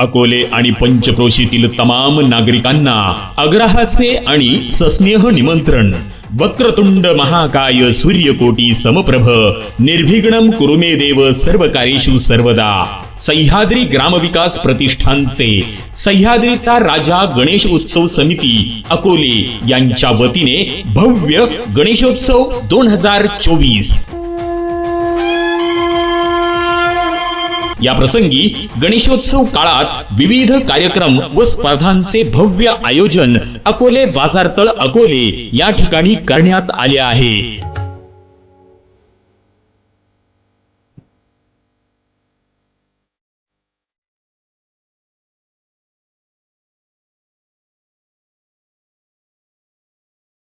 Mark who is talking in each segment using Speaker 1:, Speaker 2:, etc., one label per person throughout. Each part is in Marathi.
Speaker 1: अकोले आणि पंचक्रोशीतील तमाम नागरिकांना अग्रहाचे आणि सस्नेह निमंत्रण. वक्रतुंड महाकाय सूर्यकोटी समप्रभ. निर्विघ्नम कुरुमे देव सर्व कार्येषु सर्वदा. सह्याद्री ग्रामविकास प्रतिष्ठानचे. सह्याद्रीचा राजा गणेश उत्सव समिती अकोले यांच्या वतीने भव्य गणेशोत्सव दोन हजार चोवीस. या प्रसंगी गणेशोत्सव काळात विविध कार्यक्रम व स्पर्धांचे भव्य आयोजन अकोले बाजारतळ अकोले या ठिकाणी करण्यात आले आहे.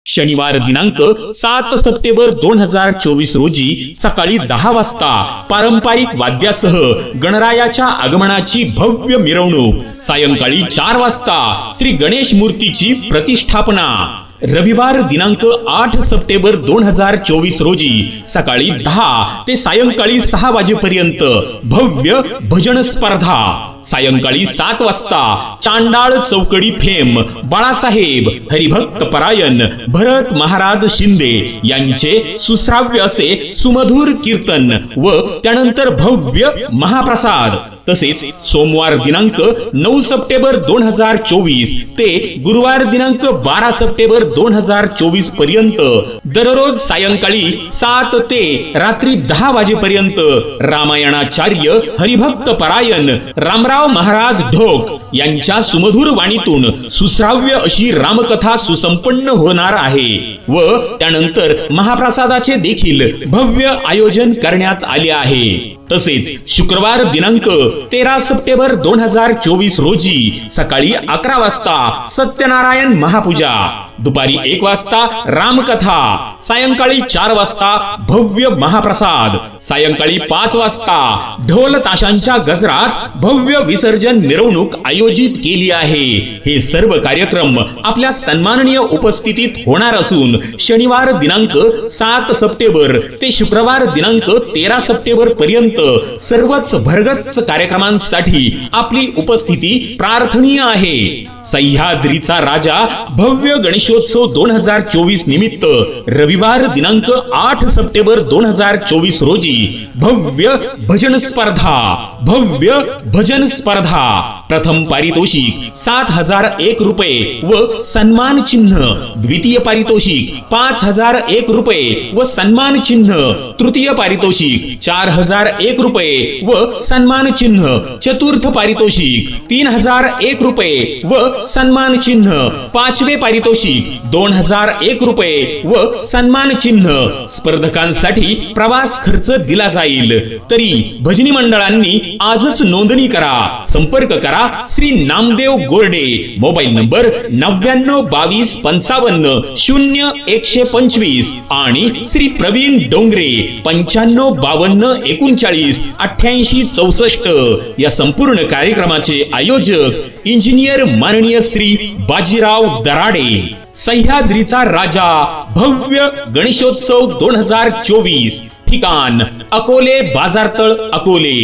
Speaker 1: शनिवार दिनांक सात सप्टेंबर दोन हजार चोवीस रोजी सकाळी दहा वाजता पारंपरिक वाद्यासह गणरायाच्या आगमनाची भव्य मिरवणूक. सायंकाळी चार वाजता श्री गणेश मूर्तीची प्रतिष्ठापना. रविवार दिनांक आठ सप्टेंबर दोन हजार चोवीस रोजी सकाळी दहा ते सायंकाळी सहा वाजेपर्यंत भव्य भजन स्पर्धा. सायंकाळी सात वाजता चांडाळ चौकडी फेम बाळासाहेब हरिभक्त परायण भरत महाराज शिंदे यांचे सुश्राव्य असे सुमधुर कीर्तन व त्यानंतर भव्य महाप्रसाद. तसेच सोमवार दिनांक नऊ सप्टेंबर दोन हजार चोवीस ते गुरुवार दिनांक बारा सप्टेंबर दोन हजार चोवीसपर्यंत दररोज सायंकाळी सात ते रात्री दहा वाजेपर्यंत रामायणाचार्य हरिभक्त परायण रामराव महाराज ढोक यांच्या सुमधुर वाणीतून सुश्राव्य अशी रामकथा सुसंपन्न होणार आहे व त्यानंतर महाप्रसादाचे देखील भव्य आयोजन करण्यात आले आहे. तसेच शुक्रवार दिनांक तेरा सप्टेंबर दोन हजार चोवीस रोजी सकाळी अकरा वाजता सत्यनारायण महापूजा. दुपारी एक वाजता रामकथा सायंकाळी चार वाजता भव्य महाप्रसाद सायंकाळी पाच वाजता ढोल ताशांच्या गजरात भव्य विसर्जन मिरवणूक आयोजित केली आहे. हे सर्व कार्यक्रम आपल्या सन्माननीय उपस्थितीत होणार असून शनिवार दिनांक सात सप्टेंबर ते शुक्रवार दिनांक तेरा सप्टेंबर पर्यंत सर्वच भरगच्च कार्यक्रमांसाठी आपली उपस्थिती प्रार्थनीय आहे. सह्याद्रीचा राजा भव्य गणेश गणेशोत्सव दोन हज़ार निमित्त रविवार दिनांक आठ सप्टेंबर दोन हज़ार चोवीस रोजी भव्य भजन स्पर्धा, भव्य भजन स्पर्धा। प्रथम पारितोषिक सात हज़ार एक रुपये व सन्मान चिन्ह। द्वितीय पारितोषिक पाच हज़ार एक रुपये व सन्मान चिन्ह। तृतीय पारितोषिक चार हज़ार एक रुपये व सन्मान चिन्ह। चतुर्थ पारितोषिक तीन हज़ार एक रुपये व सन्मान चिन्ह। पाचवे पारितोषिक दोन हजार एक रुपये व सन्मान चिन्ह. स्पर्धकांसाठी प्रवास खर्च दिला जाईल. तरी भजनी मंडळांनी आजच नोंदणी करा. संपर्क करा श्री नामदेव गोरडे. मोबाईल नंबर नव्याण्णव बावीस पंचावन्न शून्य एकशे पंचवीस आणि श्री प्रवीण डोंगरे पंच्याण्णव बावन्न एकोणचाळीस अठ्ठ्याऐंशी चौसष्ट. या संपूर्ण कार्यक्रमाचे आयोजक इंजिनियर माननीय श्री बाजीराव दराडे. सह्याद्रीचा राजा भव्य गणेशोत्सव दोन हजार चोवीस. ठिकाण अकोले बाजारतळ अकोले.